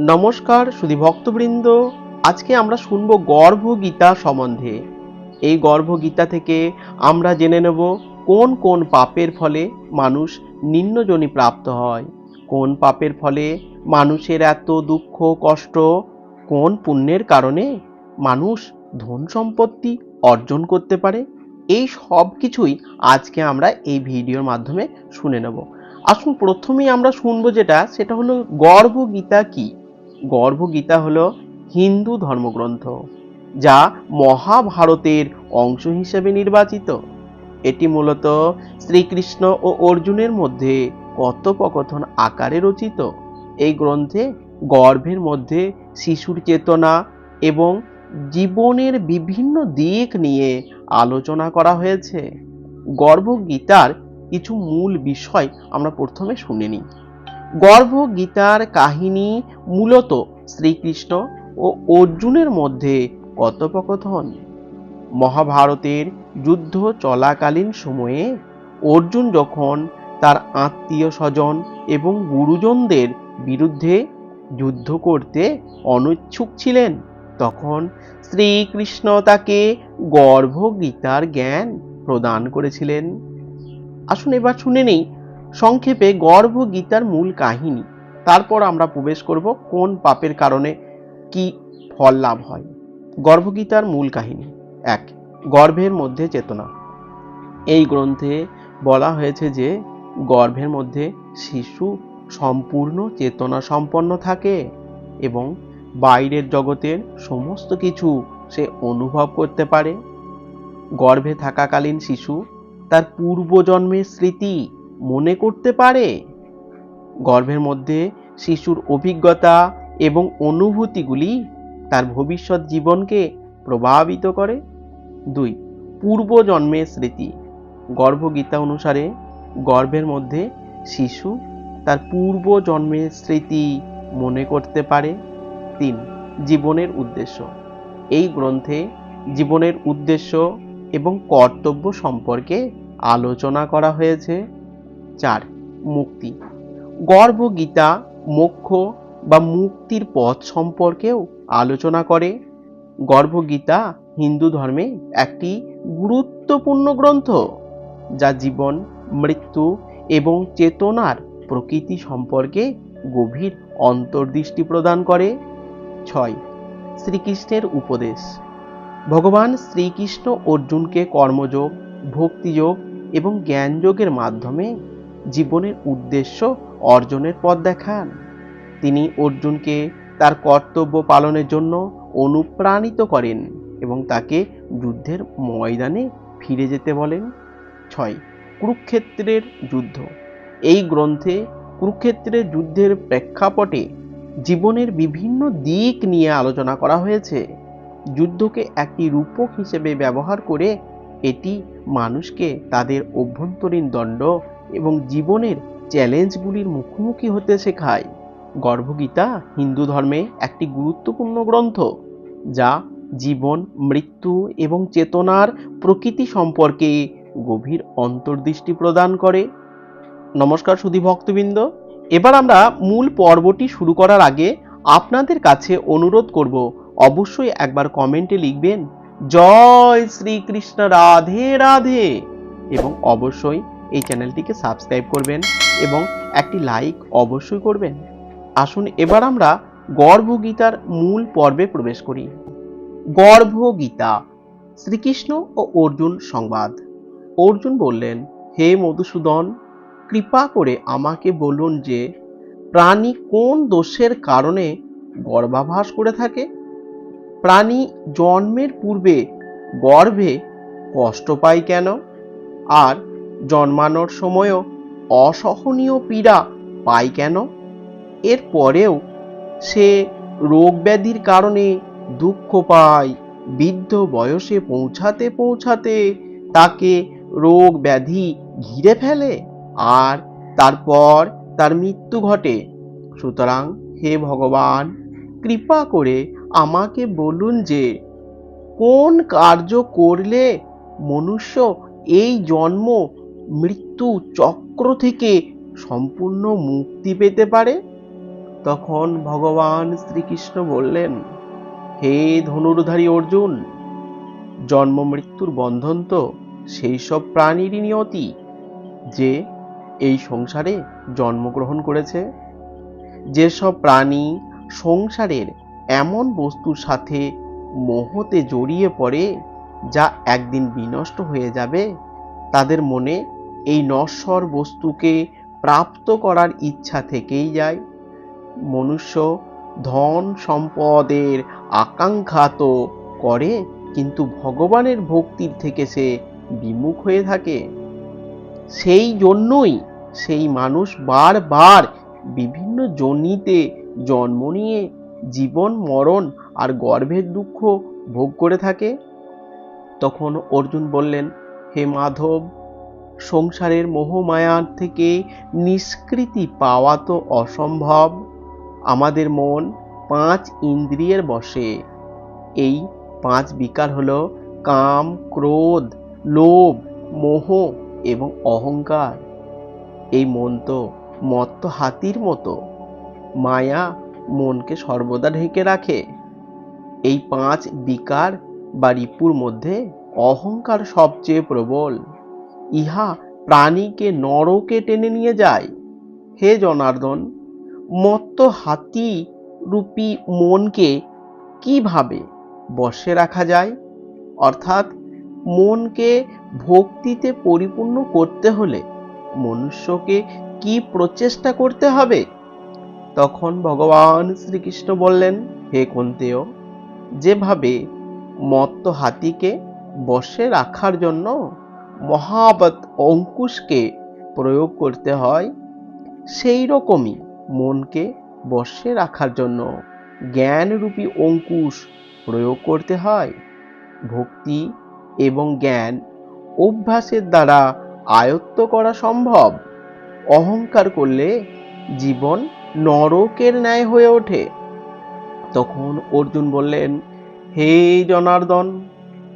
নমস্কার, সুধী ভক্তবৃন্দ। আজকে আমরা শুনব গর্ভগীতা সম্বন্ধে। এই গর্ভগীতা থেকে আমরা জেনে নেব কোন কোন পাপের ফলে মানুষ নিম্নজনী প্রাপ্ত হয়। কোন পাপের ফলে মানুষের এত দুঃখ, কষ্ট, কোন পুণ্যের কারণে মানুষ ধন সম্পত্তি অর্জন করতে পারে। এই সব কিছুই আজকে আমরা এই ভিডিওর মাধ্যমে শুনে নেব। আসুন, প্রথমেই আমরা শুনব যেটা, সেটা হলো গর্ভগীতা কি? গর্ভগীতা হল হিন্দু ধর্মগ্রন্থ, যা মহাভারতের অংশ হিসেবে নির্বাচিত। এটি মূলত শ্রীকৃষ্ণ ও অর্জুনের মধ্যে কথোপকথন আকারে রচিত। এই গ্রন্থে গর্ভের মধ্যে শিশুর চেতনা এবং জীবনের বিভিন্ন দিক নিয়ে আলোচনা করা হয়েছে। গর্ভগীতার কিছু মূল বিষয় আমরা প্রথমে শুনে নিই। গর্ভগীতার কাহিনী মূলত শ্রীকৃষ্ণ ও অর্জুনের মধ্যে কথোপকথন। মহাভারতের যুদ্ধ চলাকালীন সময়ে অর্জুন যখন তার আত্মীয় স্বজন এবং গুরুজনদের বিরুদ্ধে যুদ্ধ করতে অনিচ্ছুক ছিলেন, তখন শ্রীকৃষ্ণ তাকে গর্ভগীতার জ্ঞান প্রদান করেছিলেন। আসুন এবার শুনে নেই সংক্ষেপে গর্ভগীতার মূল কাহিনী। তারপর আমরা প্রবেশ করব কোন পাপের কারণে কি ফল লাভ হয়। গর্ভগীতার মূল কাহিনী। এক, গর্ভের মধ্যে চেতনা। এই গ্রন্থে বলা হয়েছে যে, গর্ভের মধ্যে শিশু সম্পূর্ণ চেতনা সম্পন্ন থাকে এবং বাইরের জগতের সমস্ত কিছু সে অনুভব করতে পারে। গর্ভে থাকাকালীন শিশু তার পূর্বজন্মের স্মৃতি মনে করতে পারে? গর্ভের মধ্যে শিশুর অভিজ্ঞতা এবং অনুভূতিগুলি তার ভবিষ্যৎ জীবনকে প্রভাবিত করে। দুই, পূর্বজন্মের স্মৃতি। গর্ভগীতা অনুসারে গর্ভের মধ্যে শিশু তার পূর্বজন্মের স্মৃতি মনে করতে পারে। তিন, জীবনের উদ্দেশ্য। এই গ্রন্থে জীবনের উদ্দেশ্য এবং কর্তব্য সম্পর্কে আলোচনা করা হয়েছে। চার, মুক্তি। গর্ভগীতা মোক্ষ বা মুক্তির পথ সম্পর্কেও আলোচনা করে। গর্ভগীতা হিন্দু ধর্মে একটি গুরুত্বপূর্ণ গ্রন্থ যা জীবন, মৃত্যু এবং চেতনার প্রকৃতি সম্পর্কে গভীর অন্তর্দৃষ্টি প্রদান করে। ছয়, শ্রীকৃষ্ণের উপদেশ। ভগবান শ্রীকৃষ্ণ অর্জুনকে কর্মযোগ, ভক্তিযোগ এবং জ্ঞানযোগের মাধ্যমে জীবনের উদ্দেশ্য অর্জনের পথ দেখান। তিনি অর্জুনকে তার কর্তব্য পালনের জন্য অনুপ্রাণিত করেন এবং তাকে যুদ্ধের ময়দানে ফিরে যেতে বলেন। ছয়, কুরুক্ষেত্রের যুদ্ধ। এই গ্রন্থে কুরুক্ষেত্রের যুদ্ধের প্রেক্ষাপটে জীবনের বিভিন্ন দিক নিয়ে আলোচনা করা হয়েছে। যুদ্ধকে একটি রূপক হিসেবে ব্যবহার করে এটি মানুষকে তাদের অভ্যন্তরীণ দণ্ড এবং জীবনের চ্যালেঞ্জগুলির মুখোমুখি হতে শেখায়। গর্ভগীতা হিন্দু ধর্মে একটি গুরুত্বপূর্ণ গ্রন্থ, যা জীবন, মৃত্যু এবং চেতনার প্রকৃতি সম্পর্কে গভীর অন্তর্দৃষ্টি প্রদান করে। নমস্কার সুধী ভক্তবৃন্দ, এবার আমরা মূল পর্বটি শুরু করার আগে আপনাদের কাছে অনুরোধ করব, অবশ্যই একবার কমেন্টে লিখবেন, জয় শ্রীকৃষ্ণ রাধে রাধে এবং অবশ্যই এই চ্যানেলটিকে সাবস্ক্রাইব করবেন এবং একটি লাইক অবশ্যই করবেন। আসুন এবার আমরা গর্ভগীতার মূল পর্বে প্রবেশ করি। গর্ভগীতা, শ্রীকৃষ্ণ ও অর্জুন সংবাদ। অর্জুন বললেন, হে মধুসূদন, কৃপা করে আমাকে বলুন যে, প্রাণী কোন দোষের কারণে গর্ভাভাস করে থাকে? প্রাণী জন্মের পূর্বে গর্ভে কষ্ট পায় কেন? আর জন্মানোর সময়ও অসহনীয় পীড়া পায় কেন? এর পরেও সে রোগ ব্যাধির কারণে দুঃখ পায়। বৃদ্ধ বয়সে পৌঁছাতে পৌঁছাতে তাকে রোগ ব্যাধি ঘিরে ফেলে আর তারপর তার মৃত্যু ঘটে। সুতরাং হে ভগবান, কৃপা করে আমাকে বলুন যে, কোন কার্য করলে মনুষ্য এই জন্ম মৃত্যু চক্র থেকে সম্পূর্ণ মুক্তি পেতে পারে? তখন ভগবান শ্রীকৃষ্ণ বললেন, হে ধনুর্ধারী অর্জুন, জন্ম মৃত্যুর বন্ধন তো সেই সব প্রাণীরই নিয়তি যে এই সংসারে জন্মগ্রহণ করেছে। যেসব প্রাণী সংসারের এমন বস্তুর সাথে মোহতে জড়িয়ে পড়ে, যা একদিন বিনষ্ট হয়ে যাবে, তাদের মনে এই নশ্বর বস্তুকে প্রাপ্ত করার ইচ্ছা থেকেই যায়। মনুষ্য ধন সম্পদের আকাঙ্ক্ষা তো করে, কিন্তু ভগবানের ভক্তির থেকে সে বিমুখ হয়ে থাকে। সেই জন্যই সেই মানুষ বারবার বিভিন্ন জনিতে জন্ম নিয়ে জীবন, মরণ আর গর্ভের দুঃখ ভোগ করে থাকে। তখন অর্জুন বললেন, হে মাধব সংসারের মোহমায়ার থেকে নিষ্কৃতি পাওয়া তো অসম্ভব। আমাদের মন পাঁচ ইন্দ্রিয়ের বসে। এই পাঁচ বিকার হল কাম, ক্রোধ, লোভ, মোহ এবং অহংকার। এই মন তো মত্ত হাতির মতো। মায়া মনকে সর্বদা ঢেকে রাখে। এই পাঁচ বিকার বা রিপুর মধ্যে অহংকার সবচেয়ে প্রবল। ইহা প্রাণীকে নরকে টেনে নিয়ে যায়। হে জনার্দন, মত্ত হাতি রূপী মনকে কীভাবে বশে রাখা যায়? অর্থাৎ মনকে ভক্তিতে পরিপূর্ণ করতে হলে মনুষ্যকে কি প্রচেষ্টা করতে হবে? তখন ভগবান শ্রীকৃষ্ণ বললেন, হে কুন্তেয়, যেভাবে মত্ত হাতিকে বশে রাখার জন্য মহাবত অঙ্কুশকে প্রয়োগ করতে হয় সেই রকমই মনকে বশে রাখার জন্য। জ্ঞানরূপী অঙ্কুশ প্রয়োগ করতে হয়। ভক্তি এবং জ্ঞান অভ্যাসের দ্বারা আয়ত্ত করা সম্ভব। অহংকার করলে জীবন নরকের ন্যায় হয়ে ওঠে। তখন অর্জুন বললেন, হে জনার্দন,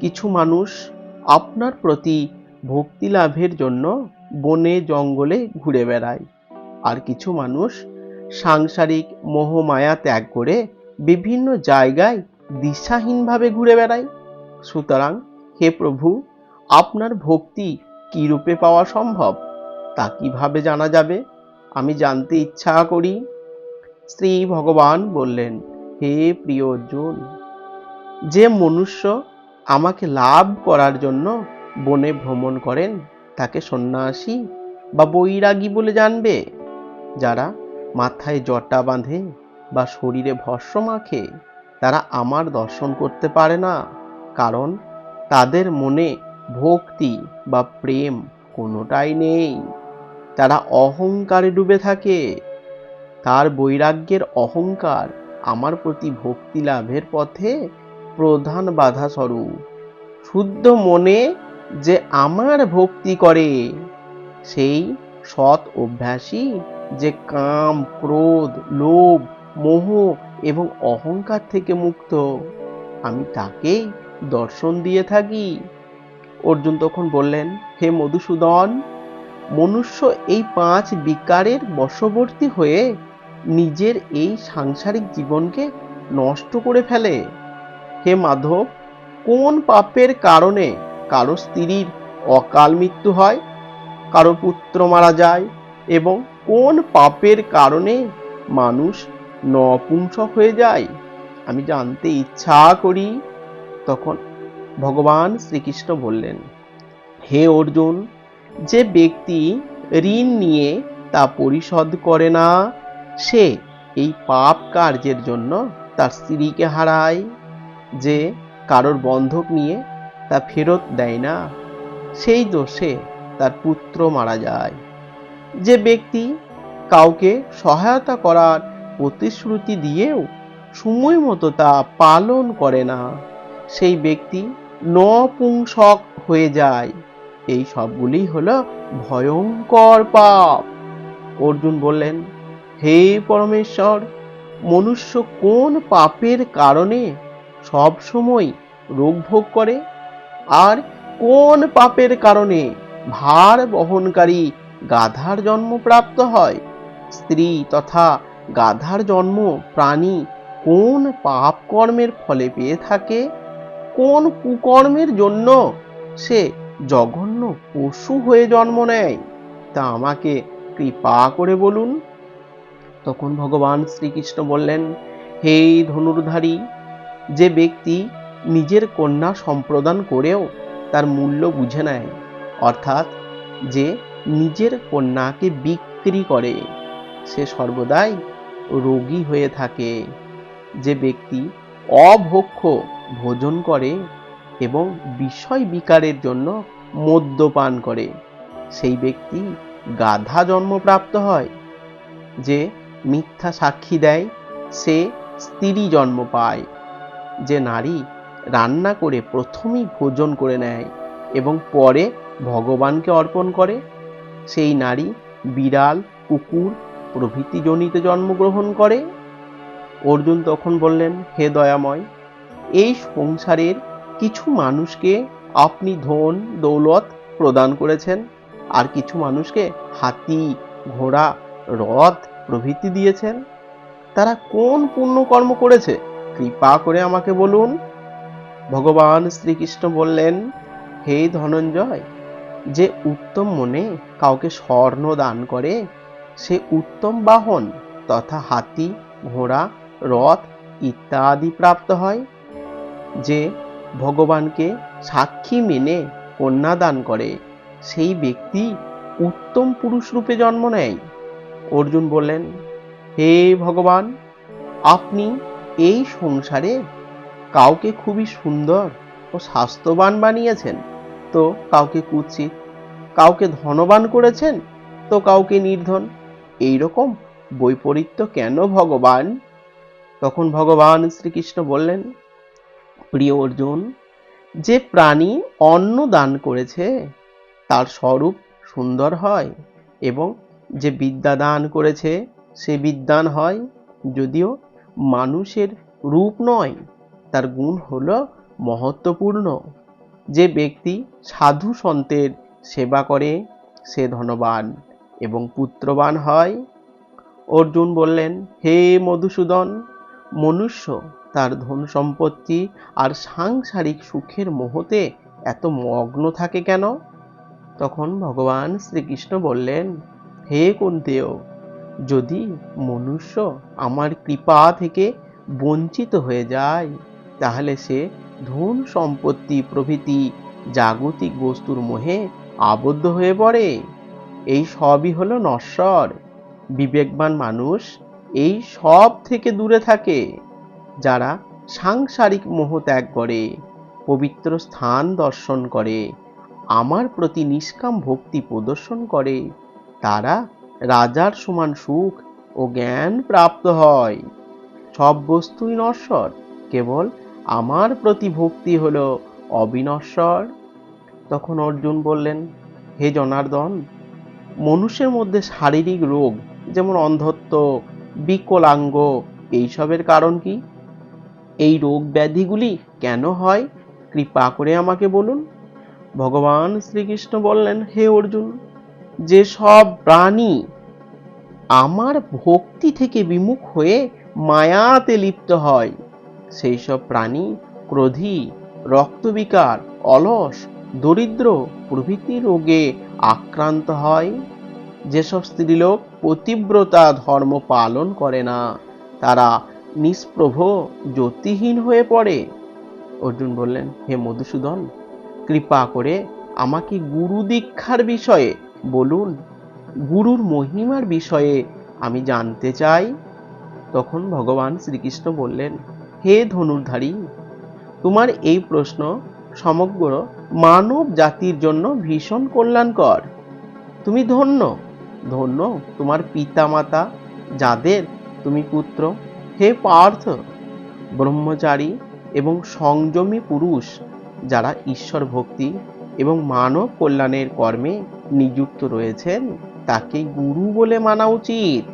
কিছু মানুষ আপনার প্রতি ভক্তি লাভের জন্য বনে জঙ্গলে ঘুরে বেড়ায়। আর কিছু মানুষ সাংসারিক মোহমায়া ত্যাগ করে বিভিন্ন জায়গায় দিশাহীনভাবে ঘুরে বেড়ায়। সুতরাং হে প্রভু, আপনার ভক্তি কি রূপে পাওয়া সম্ভব? তা কীভাবে জানা যাবে? আমি জানতে ইচ্ছা করি। শ্রী ভগবান বললেন, হে প্রিয় অর্জুন যে মনুষ্য আমাকে লাভ করার জন্য বনে ভ্রমণ করেন, তাকে সন্ন্যাসী বা বৈরাগী বলে জানবে। যারা মাথায় জটা বাঁধে বা শরীরে ভস্ম মাখে, তারা আমার দর্শন করতে পারে না, কারণ তাদের মনে ভক্তি বা প্রেম কোনোটাই নেই। তারা অহংকারে ডুবে থাকে। তার বৈরাগ্যের অহংকার আমার প্রতি ভক্তি লাভের পথে প্রধান বাধা স্বরূপ শুদ্ধ মনে যে আমার ভক্তি করে, সেই সৎ অভ্যাসী যে কাম, ক্রোধ, লোভ, মোহ এবং অহংকার থেকে মুক্ত, আমি তাকেই দর্শন দিয়ে থাকি। অর্জুন তখন বললেন, হে মধুসূদন, মনুষ্য এই পাঁচ বিকারের বশবর্তী হয়ে নিজের এই সাংসারিক জীবনকে নষ্ট করে ফেলে। হে মাধব, কোন পাপের কারণে কারও স্ত্রীর অকাল মৃত্যু হয়, কারও পুত্র মারা যায় এবং কোন পাপের কারণে মানুষ নপুংসক হয়ে যায়? আমি জানতে ইচ্ছা করি। তখন ভগবান শ্রীকৃষ্ণ বললেন, হে অর্জুন, যে ব্যক্তি ঋণ নিয়ে তা পরিশোধ করে না, সে এই পাপ কার্যের জন্য তার স্ত্রীকে হারায়, যে কারোর বন্ধক নিয়ে তা ফেরত দেয় না। সেই দোষে তার পুত্র মারা যায়। যে ব্যক্তি কাউকে সহায়তা করার প্রতিশ্রুতি দিয়েও সময় মতো তা পালন করে না, সেই ব্যক্তি নপুংসক হয়ে যায়। এই সবগুলি হলো ভয়ঙ্কর পাপ। অর্জুন বললেন, হে পরমেশ্বর, মনুষ্য কোন পাপের কারণে সব সময় রোগ ভোগ করে? আর কোন পাপের কারণে ভার বহনকারী গাধার জন্ম প্রাপ্ত হয়? স্ত্রী তথা গাধার জন্ম প্রাণী কোন পাপ কর্মের ফলে পেয়ে থাকে? কোন কুকর্মের জন্য সে জঘন্য পশু হয়ে জন্ম নেয়? তা আমাকে কৃপা করে বলুন। তখন ভগবান শ্রীকৃষ্ণ বললেন, হে ধনুর্ধারী, যে ব্যক্তি নিজের কন্যা সম্প্রদান করেও তার মূল্য বুঝে নেয়, অর্থাৎ যে নিজের কন্যাকে বিক্রি করে, সে সর্বদাই রোগী হয়ে থাকে। যে ব্যক্তি অভক্ষ ভোজন করে এবং বিষয় বিকারের জন্য মদ্যপান করে, সেই ব্যক্তি গাধা জন্মপ্রাপ্ত হয়। যে মিথ্যা সাক্ষী দেয়, সে স্ত্রী জন্ম পায়। যে নারী রান্না করে প্রথমেই ভোজন করে নেয় এবং পরে ভগবানকে অর্পণ করে। সেই নারী বিড়াল, কুকুর প্রভৃতি জনিতে জন্মগ্রহণ করে। অর্জুন তখন বললেন, হে দয়াময়, এই সংসারের কিছু মানুষকে আপনি ধন, দৌলত প্রদান করেছেন, আর কিছু মানুষকে হাতি, ঘোড়া, রথ প্রভৃতি দিয়েছেন। তারা কোন পুণ্যকর্ম করেছে? কৃপা করে আমাকে বলুন। ভগবান শ্রীকৃষ্ণ বললেন, হে ধনঞ্জয়, যে উত্তম মনে কাউকে স্বর্ণ দান করে, সে উত্তম বাহন তথা হাতি, ঘোড়া, রথ ইত্যাদি প্রাপ্ত হয়, যে ভগবানকে সাক্ষী মেনে কন্যা দান করে, সেই ব্যক্তি উত্তম পুরুষ রূপে জন্ম নেয়। অর্জুন বললেন, হে ভগবান, আপনি এই সংসারে কাউকে খুবই সুন্দর ও স্বাস্থ্যবান বানিয়েছেন। তো কাউকে কুৎসিত, কাউকে ধনবান করেছেন, তো কাউকে নির্ধন। এইরকম বৈপরীত্য কেন ভগবান? তখন ভগবান শ্রীকৃষ্ণ বললেন, প্রিয় অর্জুন, যে প্রাণী অন্ন দান করেছে, তার স্বরূপ সুন্দর হয় এবং যে বিদ্যা দান করেছে, সে বিদ্যান হয়। যদিও মানুষের রূপ নয় তার গুণ হল মহত্বপূর্ণ। যে ব্যক্তি সাধু সন্তের সেবা করে, সে ধনবান এবং পুত্রবান হয়। অর্জুন বললেন, হে মধুসূদন, মনুষ্য তার ধন সম্পত্তি আর সাংসারিক সুখের মোহতে এত মগ্ন থাকে কেন? তখন ভগবান শ্রীকৃষ্ণ বললেন, হে কুন্তেয়, যদি মনুষ্য আমার কৃপা থেকে বঞ্চিত হয়ে যায় তাহলে সে ধন সম্পত্তি প্রভৃতি জাগতিক বস্তুর মোহে আবদ্ধ হয়ে পড়ে। এই সবই হলো নশ্বর। বিবেকবান মানুষ এই সব থেকে দূরে থাকে, যারা সাংসারিক মোহ ত্যাগ করে, পবিত্র স্থান দর্শন করে, আমার প্রতি নিষ্কাম ভক্তি প্রদর্শন করে। তারা রাজার সমান সুখ ও জ্ঞান প্রাপ্ত হয়। সব বস্তুই নশ্বর, কেবল আমার প্রতি ভক্তি হলো অবিনশ্বর। তখন অর্জুন বললেন, হে জনার্দন, মনুষ্যের মধ্যে শারীরিক রোগ, যেমন অন্ধত্ব, বিকলাঙ্গ, এইসবের কারণ কি? এই রোগ ব্যাধিগুলি কেন হয়? কৃপা করে আমাকে বলুন। ভগবান শ্রীকৃষ্ণ বললেন, হে অর্জুন, যে সব প্রাণী আমার ভক্তি থেকে বিমুখ হয়ে মায়াতে লিপ্ত হয় সেই সব প্রাণী, ক্রোধী, রক্তবিকার, অলস, দরিদ্র, প্রভৃতি রোগে আক্রান্ত হয়। যেসব স্ত্রীলোক পতিব্রতা, ধর্ম পালন করে না, তারা নিষ্প্রভ, জ্যোতিহীন হয়ে পড়ে। অর্জুন বললেন, হে মধুসূদন, কৃপা করে আমাকে গুরু দীক্ষার বিষয়ে বলুন। গুরুর মহিমার বিষয়ে আমি জানতে চাই। তখন ভগবান শ্রীকৃষ্ণ বললেন হে ধনুর্ধারী, তোমার এই প্রশ্ন সমগ্র মানব জাতির জন্য ভীষণ কল্যাণকর। তুমি ধন্য ধন্য তোমার পিতামাতা, যাদের তুমি পুত্র। হে পার্থ, ব্রহ্মচারী এবং সংযমী পুরুষ, যারা ঈশ্বর ভক্তি এবং মানব কল্যাণের কর্মে নিযুক্ত রয়েছেন, তাকে গুরু বলে মানা উচিত।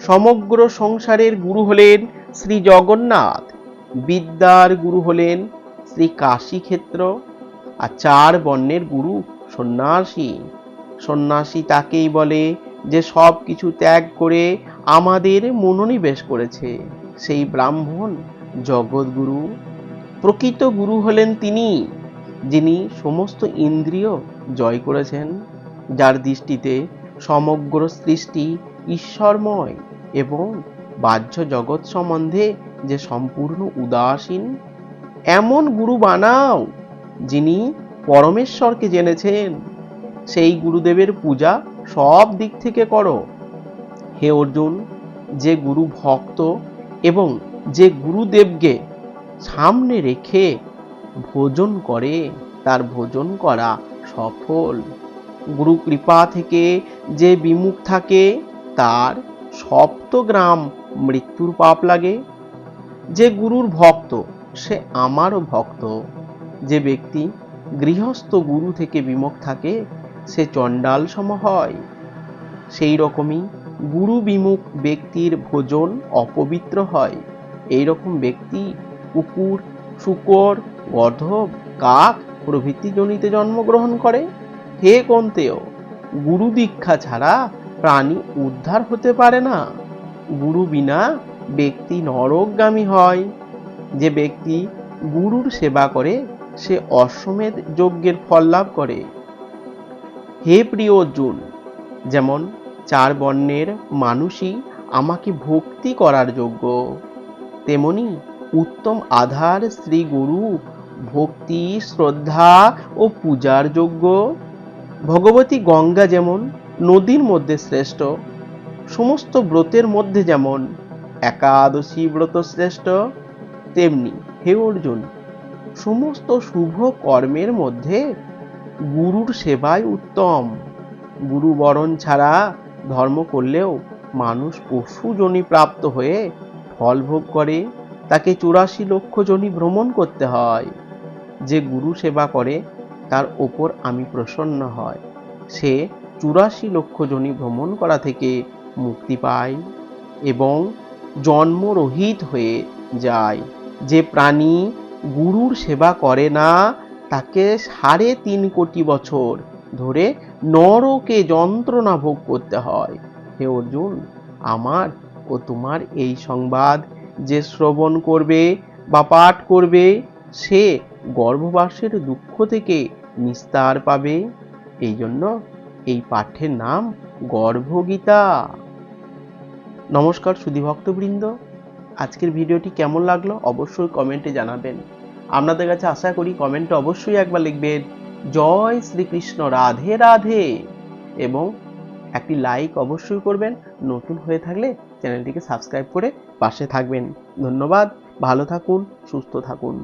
সমগ্র সংসারের গুরু হলেন শ্রী জগন্নাথ বিদ্যার গুরু হলেন শ্রী কাশী ক্ষেত্র আর চার বর্ণের গুরু সন্ন্যাসী। সন্ন্যাসী তাকেই বলে যে সব কিছু ত্যাগ করে আমাদের মনোনিবেশ করেছে। সেই ব্রাহ্মণ জগৎগুরু প্রকৃত গুরু হলেন তিনি, যিনি সমস্ত ইন্দ্রিয় জয় করেছেন, যার দৃষ্টিতে সমগ্র সৃষ্টি ঈশ্বরময় এবং বাহ্য জগৎ সম্বন্ধে যে সম্পূর্ণ উদাসীন, এমন গুরু বানাও যিনি পরমেশ্বরকে জেনেছেন। সেই গুরুদেবের পূজা সব দিক থেকে করো। হে অর্জুন, যে গুরু ভক্ত এবং যে গুরুদেবকে সামনে রেখে ভোজন করে, তার ভোজন করা সফল। গুরু কৃপা থেকে যে বিমুখ থাকে, তার সপ্তগ্রাম মৃত্যুর পাপ লাগে? যে গুরুর ভক্ত, সে আমারও ভক্ত। যে ব্যক্তি গৃহস্থ গুরু থেকে বিমুখ থাকে, সে চণ্ডাল সম হয়। সেই রকমই গুরু বিমুখ ব্যক্তির ভোজন অপবিত্র হয়। এই রকম ব্যক্তি কুকুর, শুকর, গর্ধব, কাক প্রভৃতি জনিতে জন্মগ্রহণ করে। হে কন্তেয়, গুরু দীক্ষা ছাড়া প্রাণী উদ্ধার হতে পারে না। গুরু বিনা ব্যক্তি নরকগামী হয়। যে ব্যক্তি গুরুর সেবা করে, সে অশ্বমেধ যজ্ঞের ফল লাভ করে। হে প্রিয় অর্জুন, যেমন চার বর্ণের মানুষই আমাকে ভক্তি করার যোগ্য, তেমনি উত্তম আধার শ্রী গুরু ভক্তি, শ্রদ্ধা ও পূজার যোগ্য। ভগবতী গঙ্গা যেমন নদীর মধ্যে শ্রেষ্ঠ সমস্ত ব্রতের মধ্যে যেমন একাদশী ব্রত শ্রেষ্ঠ, তেমনি হে অর্জুন, সমস্ত শুভ কর্মের মধ্যে গুরুর সেবাই উত্তম। গুরু বরণ ছাড়া ধর্ম করলেও মানুষ পশু জনি প্রাপ্ত হয়ে ফল ভোগ করে, তাকে চুরাশি লক্ষ জনি ভ্রমণ করতে হয়। যে গুরু সেবা করে, তার ওপর আমি প্রসন্ন হয়। সে চুরাশি লক্ষ জনি ভ্রমণ করা থেকে মুক্তি পায় এবং জন্মরহিত হয়ে যায়। যে প্রাণী গুরুর সেবা করে না, তাকে সাড়ে তিন কোটি বছর ধরে নরকে যন্ত্রণা ভোগ করতে হয়। হে অর্জুন, আমার ও তোমার এই সংবাদ যে শ্রবণ করবে বা পাঠ করবে, সে গর্ভবাসের দুঃখ থেকে নিস্তার পাবে। এই জন্য এই পাঠের নাম গর্ভগীতা। নমস্কার সুধী ভক্তবৃন্দ। আজকের ভিডিওটি কেমন লাগল অবশ্যই কমেন্টে জানাবেন। আপনাদের কাছে আশা করি কমেন্টে অবশ্যই একবার লিখবেন, জয় শ্রীকৃষ্ণ, রাধে রাধে। এবং একটি লাইক অবশ্যই করবেন, নতুন হয়ে থাকলে চ্যানেলটিকে সাবস্ক্রাইব করে পাশে থাকবেন। ধন্যবাদ, ভালো থাকুন, সুস্থ থাকুন।